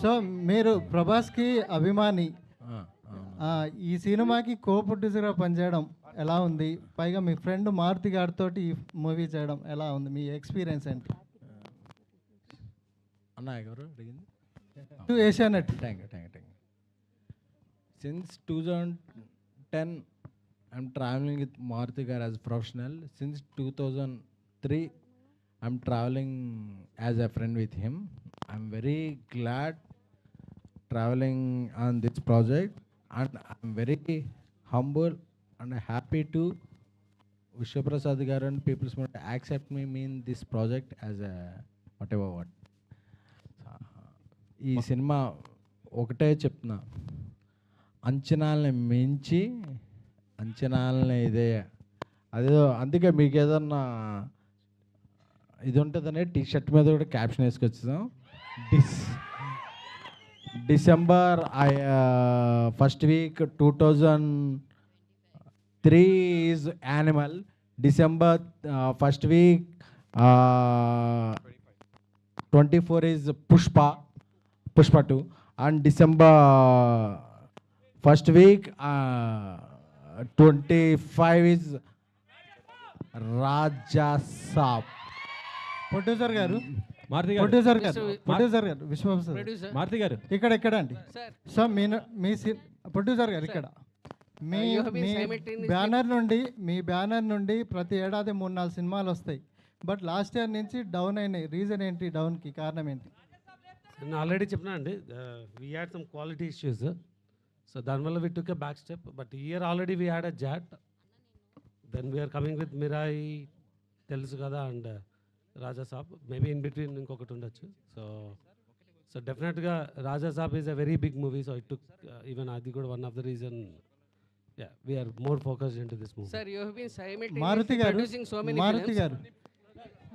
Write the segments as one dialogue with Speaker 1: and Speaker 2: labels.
Speaker 1: So మీరు ప్రభాస్కి అభిమాని. ఈ సినిమాకి కో ప్రొడ్యూసర్గా పనిచేయడం ఎలా ఉంది? పైగా మీ ఫ్రెండ్ మారుతి గారితో ఈ మూవీ చేయడం ఎలా ఉంది? మీ ఎక్స్పీరియన్స్ ఏంటి?
Speaker 2: అన్న ఎవరు అడిగింది?
Speaker 1: To Asianet.
Speaker 2: Thank you thank you thank you since two thousand ten I'm travelling with Maruthi garu as professional since two thousand three I'm travelling as a friend with him I'm very glad travelling on this project and I'm very humble and happy to Vishwaprasad garu and people's mote accept me mean this project as a whatever what ఈ cinema ఒకటే చెప్తున్నా. అంచనాలని మించి అంచనాలని ఇదే. అదేదో అందుకే మీకు ఏదన్నా ఇది ఉంటుందనే టీ షర్ట్ మీద కూడా caption వేసుకొచ్చాం this December first week two thousand three is Animal December first week twenty four is Pushpa Pushpa two and December first week twenty five is Raja Saab
Speaker 1: producer garu
Speaker 3: Maruthi garu.
Speaker 1: Producer గారు producer గారు Vishwaprasad
Speaker 4: producer.
Speaker 3: Maruti గారు.
Speaker 1: ఇక్కడ ఎక్కడ అండి
Speaker 4: sir
Speaker 1: so మీ మీ producer గారు ఇక్కడ. మీ మీ బ్యానర్ నుండి మీ బ్యానర్ నుండి ప్రతి ఏడాది మూడు నాలుగు సినిమాలు వస్తాయి. బట్ లాస్ట్ ఇయర్ నుంచి డౌన్ అయినాయి. రీజన్ ఏంటి డౌన్కి? కారణం ఏంటి?
Speaker 5: నేను ఆల్రెడీ చెప్పినా అండి we had some quality issues so దానివల్ల we took a back step but year already we had a Jat then we're coming with Mirai తెలుసు కదా and Raja Saab maybe in between ఇంకొకటి ఉండొచ్చు సో సో డెఫినెట్గా Raja Saab is a very big movie so it took even అది కూడా one of the reason ya we're more focused into this movie
Speaker 4: sir you have been
Speaker 1: Maruthi
Speaker 4: simultaneously
Speaker 1: గారు
Speaker 4: producing so many
Speaker 1: Maruthi గారు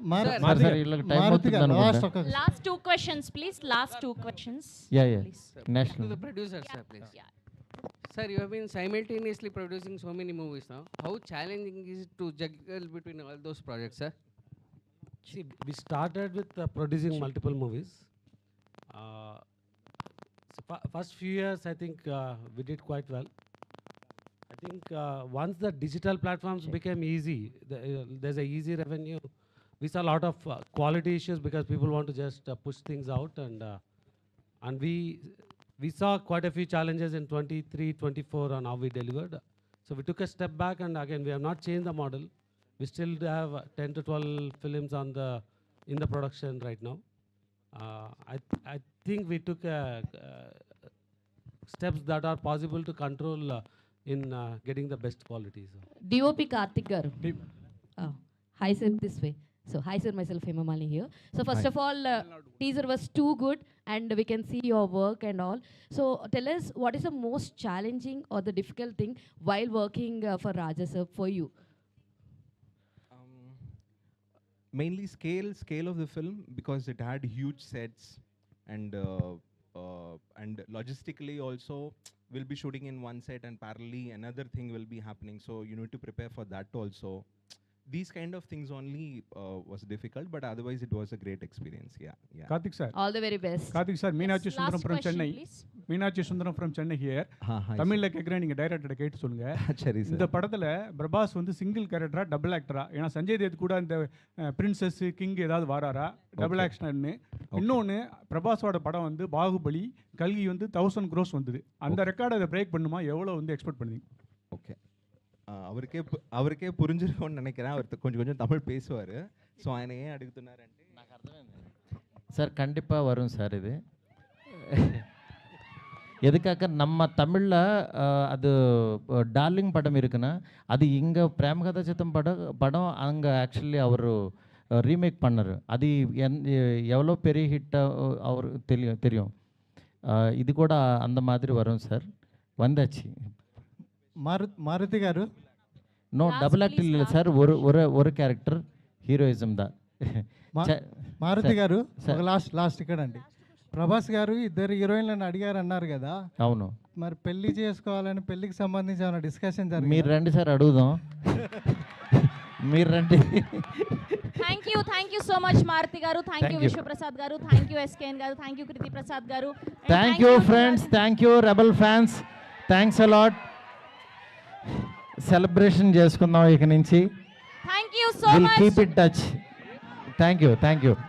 Speaker 1: మారు-
Speaker 4: Sir.
Speaker 3: Maruti
Speaker 2: sir
Speaker 3: గారు.
Speaker 2: వీళ్ళకి time
Speaker 1: Maruti గారు
Speaker 2: అవుతుంది
Speaker 1: last
Speaker 2: అనుకుంటా
Speaker 1: ఒక
Speaker 6: Last two questions, please. Last two questions.
Speaker 2: Ya ya
Speaker 6: Please.
Speaker 4: to
Speaker 2: national
Speaker 4: the producer sir please
Speaker 6: Yeah.
Speaker 4: sir you have been simultaneously producing so many movies now how challenging is it to juggle between all those projects sir
Speaker 5: See, we started with uh, producing multiple movies. Uh, so first few years, I think uh, we did quite well. I think uh, once the digital platforms became easy, the, uh, there's a easy revenue. We saw a lot of uh, quality issues because people want to just uh, push things out, and uh, and we we saw quite a few challenges in 23, 24 on how we delivered. So we took a step back, and again, we have not changed the model we still have uh, 10 to 12 films on the in the production right now uh, i i think we took uh, uh, steps that are possible to control uh, in uh, getting the best quality so.
Speaker 6: DOP Karthik garu. Oh, hi sir, this way. So hi sir, myself Hemamali here. So first
Speaker 2: Hi.
Speaker 6: of all, uh, teaser was too good, and we can see your work and all. So tell us what is the most challenging or the difficult thing while working uh, for Raja sir for you.
Speaker 7: Mainly scale scale of the film because it had huge sets and uh, uh, and logistically also we'll be shooting in one set and parallelly another thing will be happening. So you need to prepare for that also these kind of things only uh, was difficult, but otherwise it was a great experience. Yeah, yeah.
Speaker 3: Karthik sir.
Speaker 6: All the very best.
Speaker 3: Karthik sir, Meenachi
Speaker 6: yes,
Speaker 3: Sundaram from
Speaker 6: question,
Speaker 3: Chennai.
Speaker 6: Please.
Speaker 3: Meenachi Sundaram from
Speaker 7: Chennai here.
Speaker 3: தமிழ்ல கேட்குறேன் நீங்கள் டைரக்டரை கேட்டு சொல்லுங்க
Speaker 7: சரி
Speaker 3: இந்த படத்தில் பிரபாஸ் வந்து single கேரக்டரா டபுள் ஆக்டரா ஏன்னா சஞ்சய் தேத் கூட இந்த பிரின்சஸ் கிங் ஏதாவது வாராரா டபுள் ஆக்ஷன்னு இன்னொன்று பிரபாஸோட படம் வந்து பாகுபலி கல்கி வந்து தௌசண்ட் க்ரோஸ் வந்தது அந்த ரெக்கார்டை அதை பிரேக் பண்ணுமா எவ்வளோ வந்து எக்ஸ்பெக்ட் பண்ணுவீங்க
Speaker 7: ஓகே அவరికే அவருக்கே పురించుకోని நினைக்கிறேன். அவர் கொஞ்சம் கொஞ்சம் தமிழ் பேசுவார். ஸோ ఆయన ஏன் అడుగుతున్నారంటే నాకు అర్థమైంది
Speaker 2: சார் கண்டிப்பாக வரும் சார் இது. எதுக்காக நம்ம தமிழில் அது டார்லிங் படம் இருக்குன்னா அது இங்கே பிரேமகதா சித்தம் படம் படம் அங்கே ஆக்சுவலி அவர் ரீமேக் பண்ணார். அது என் எவ்வளோ பெரிய ஹிட்டாக அவர் தெரியும் தெரியும். இது கூட அந்த மாதிரி வரும் சார். வந்தாச்சு.
Speaker 1: మారు మారుతి గారు?
Speaker 2: నో డబుల్
Speaker 6: యాక్ట్
Speaker 2: లేదు
Speaker 6: సార్
Speaker 2: ఒరు ஒரு ஒரு క్యారెక్టర్ హీరోయిజం దా.
Speaker 1: మారుతి గారు? లాస్ట్ లాస్ట్ ఇక్కడ అండి ప్రభాస్ గారు ఇద్దరు హీరోయిన్లను అడిగారు అన్నారు కదా.
Speaker 2: అవును.
Speaker 1: మరి పెళ్ళి చేసుకోవాలని పెళ్ళికి సంబంధించి ఏమైనా డిస్కషన్ జరిగింది?
Speaker 2: మీరు రండి సార్ అడుగుదాం. మీరు రండి.
Speaker 8: Thank you thank you so much Maruthi గారు. థ్యాంక్ యూ విశ్వప్రసాద్ గారు. థ్యాంక్ యూ ఎస్కేఎన్ గారు. థ్యాంక్ యూ కృతి ప్రసాద్ గారు
Speaker 1: thank you friends thank you rebel fans thanks a lot celebration చేసుకుందాం ఇక నుంచి.
Speaker 8: Thank you so much
Speaker 1: keep it touch thank you thank you